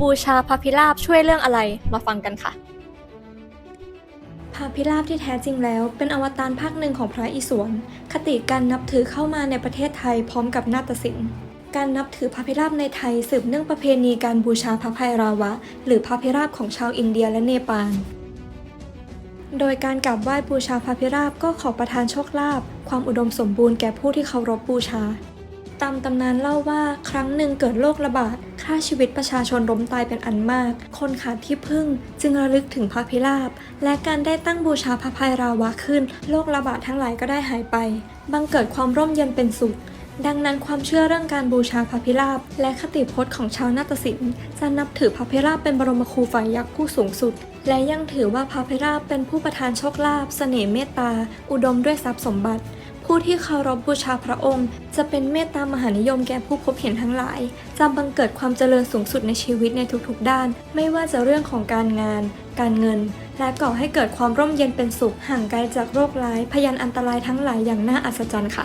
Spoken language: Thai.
บูชาพระพิราบช่วยเรื่องอะไรมาฟังกันค่ะพระพิราบที่แท้จริงแล้วเป็นอวตารภาคหนึ่งของพระอิศวร คติการนับถือเข้ามาในประเทศไทยพร้อมกับนาฏศิลป์การนับถือพระพิราบในไทยสืบเนื่องประเพณีการบูชาพระภัยราวะ หรือพระพิราบของชาวอินเดียและเนปาล โดยการกราบไหว้บูชาพระพิราบก็ขอประทานโชคลาภความอุดมสมบูรณ์แก่ผู้ที่เคารพบูชา ตามตำนานเล่าว่าครั้งหนึ่งเกิดโรคระบาด ฆ่าชีวิตประชาชนล้มตายเป็นอันมาก คนขาดที่พึ่งจึงระลึกถึงพระพิราบ และการได้ตั้งบูชาพระภัยราวะขึ้น โรคระบาดทั้งหลายก็ได้หายไป บังเกิดความร่มเย็นเป็นสุขดังนั้นความเชื่อเรื่องการบูชาพระพิราบ และคติพจน์ของชาวนาฏศิลป์จะนับถือพระพิราบเป็นบรมครูฝ่ายยักษ์ผู้สูงสุด และยังถือว่าพระพิราบเป็นผู้ประทานโชคลาภเสน่ห์เมตตา อุดมด้วยทรัพย์สมบัติ ผู้ที่เคารพบูชาพระองค์ จะเป็นเมตตามหานิยมแก่ผู้พบเห็นทั้งหลายจะบังเกิดความเจริญสูงสุดในชีวิตในทุกๆ ด้าน ไม่ว่าจะเรื่องของการงาน การเงิน และก่อให้เกิดความร่มเย็นเป็นสุขห่างไกลจากโรคร้าย พยันอันตรายทั้งหลายอย่างน่าอัศจรรย์ค่ะ